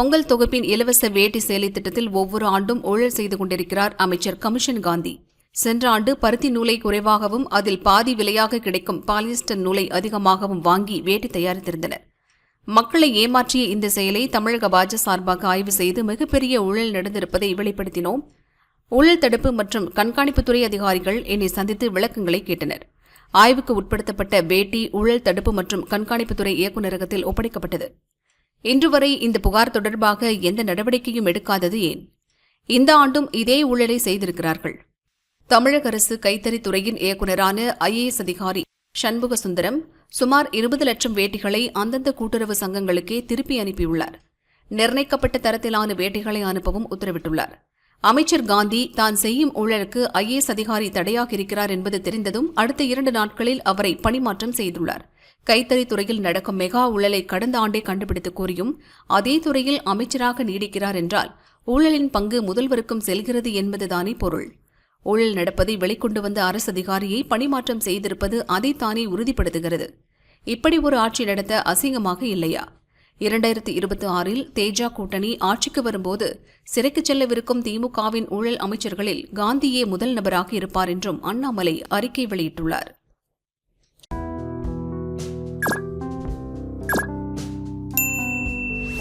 பொங்கல் தொகுப்பின் இலவச வேட்டி சேலை திட்டத்தில் ஒவ்வொரு ஆண்டும் ஊழல் செய்து கொண்டிருக்கிறார் அமைச்சர் கமிஷன் காந்தி. சென்ற ஆண்டு பருத்தி நூலை குறைவாகவும் அதில் பாதி விலையாக கிடைக்கும் பாலிஸ்டர் நூலை அதிகமாகவும் வாங்கி வேட்டி தயாரித்திருந்தனர். மக்களை ஏமாற்றிய இந்த செயலை தமிழக பாஜ சார்பாக ஆய்வு செய்து மிகப்பெரிய ஊழல் நடந்திருப்பதை வெளிப்படுத்தினோம். ஊழல் தடுப்பு மற்றும் கண்காணிப்புத்துறை அதிகாரிகள் என்னை சந்தித்து விளக்கங்களை கேட்டனர். ஆய்வுக்கு உட்படுத்தப்பட்ட வேட்டி ஊழல் தடுப்பு மற்றும் கண்காணிப்புத்துறை இயக்குநரகத்தில் ஒப்படைக்கப்பட்டது. இன்று வரை இந்த புகார் தொடர்பாக எந்த நடவடிக்கையும் எடுக்காதது ஏன்? இந்த ஆண்டும் இதே ஊழலை செய்திருக்கிறார்கள். தமிழக அரசு கைத்தறித்துறையின் இயக்குநரான ஐஏஎஸ் அதிகாரி சண்முக சுந்தரம் சுமார் இருபது லட்சம் வேட்டிகளை அந்தந்த கூட்டுறவு சங்கங்களுக்கே திருப்பி அனுப்பியுள்ளார். நிர்ணயிக்கப்பட்ட தரத்திலான வேட்டிகளை அனுப்பவும் உத்தரவிட்டுள்ளார். அமைச்சர் காந்தி தான் செய்யும் ஊழலுக்கு ஐஏஎஸ் அதிகாரி தடையாக இருக்கிறார் என்பது தெரிந்ததும் அடுத்த இரண்டு நாட்களில் அவரை பணிமாற்றம் செய்துள்ளார். கைத்தறித் துறையில் நடக்கும் மெகா ஊழலை கடந்த ஆண்டே கண்டுபிடித்து கூறியும் அதே துறையில் அமைச்சராக நீடிக்கிறார் என்றால் ஊழலின் பங்கு முதல்வருக்கும் செல்கிறது என்பதுதானே பொருள். ஊழல் நடப்பதை வெளிக்கொண்டு வந்த அரசு அதிகாரியை பணிமாற்றம் செய்திருப்பது அதைத்தானே உறுதிப்படுத்துகிறது. இப்படி ஒரு ஆட்சி நடத்த அசிங்கமாக இல்லையா? இரண்டாயிரத்தி இருபத்தி ஆறில் தேஜா கூட்டணி ஆட்சிக்கு வரும்போது சிறைக்கு செல்லவிருக்கும் திமுகவின் ஊழல் அமைச்சர்களில் காந்தியே முதல் நபராக இருப்பார் என்றும் அண்ணாமலை அறிக்கை வெளியிட்டுள்ளார்.